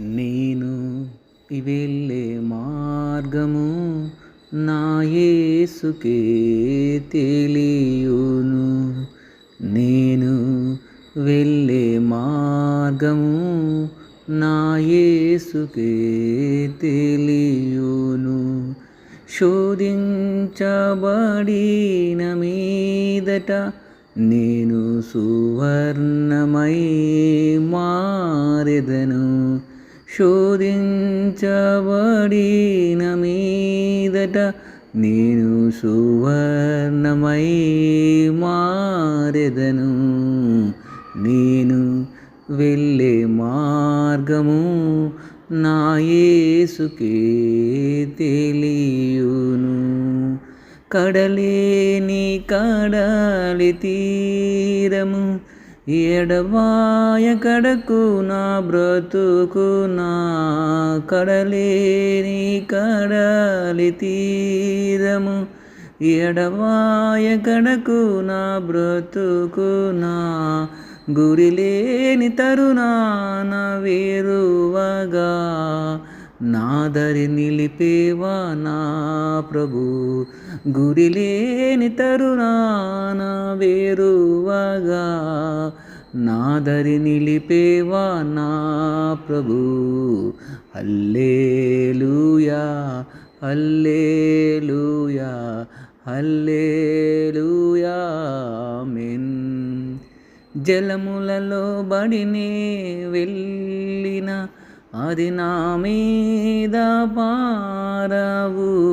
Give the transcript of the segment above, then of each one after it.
నేను వెళ్ళే మార్గము నా యేసుకే తెలియును. నేను వెళ్ళే మార్గము నా యేసుకే తెలియును. శోధించబడిన మీదట నేను సువర్ణమై మారెదను. శోధించబడిన మీదట నేను సువర్ణమై మారెదను. నేను వెళ్ళే మార్గము నా యేసుకే తెలియును. కడలేని కడలి తీరము ఎడవాయ కడకు నా బ్రతుకు నా కడలేని కడలి తీరము. ఎడవాయ కడకు నా బ్రతుకు నా గురిలేని తరుణాన వేరువగా నాదరి నిలిపేవా నా ప్రభు? గురిలేని తరుణాన వేరువగా. నాదరి నిలిపేవా నా ప్రభు? అల్లేలుయా అల్లేలుయా అల్లేలుయా మెన్ జలములలో బడినే వెళ్ళిన అది నా మీద పారవు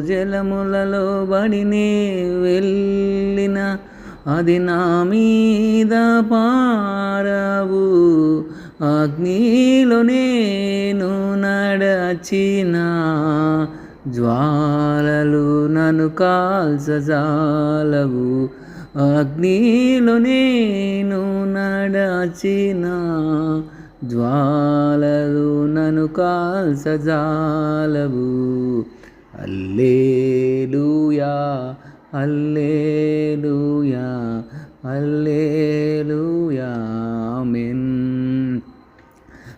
జలములలో బడినే వెళ్ళిన. అది నా మీద పారవు అగ్నిలో నేను నడచిన. జ్వాలలు నన్ను కాల్చజాలవు అగ్నిలో నేను నడచిన. జ్వాలలు నన్ను కాల్చజాలవు. అల్లేలుయా అల్లేలుయా అల్లేలుయా ఆమేన్.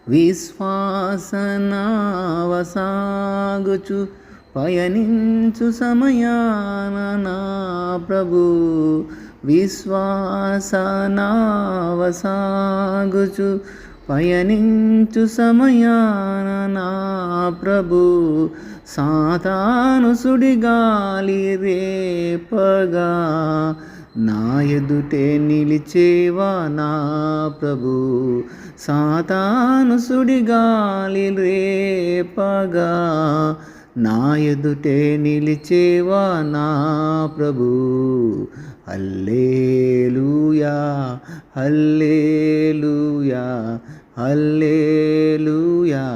విశ్వాసనావసాగుచు పయనించు సమయాన నా ప్రభు. విశ్వాసనావసాగుచు పయనించు సమయాన నా ప్రభు సాతాను సుడిగాలి రేపగా. నా ఎదుటే నిలిచేవా నా ప్రభు సాతాను సుడిగాలి రేపగా. నా ఎదుటే నిలిచేవా నా ప్రభు అల్లేలుయా అల్లేలుయా హల్లేలుయా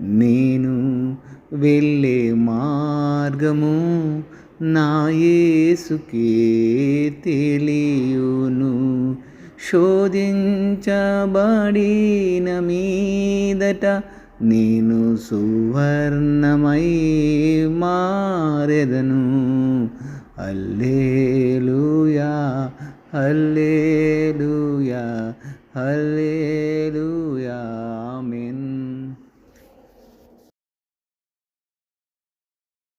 నేను వెళ్ళే మార్గము నా యేసుకే తెలియును. శోధించబడిన మీదట నేను సువర్ణమై మారెదను. అల్లేలుయా అల్లేలు Hallelujah.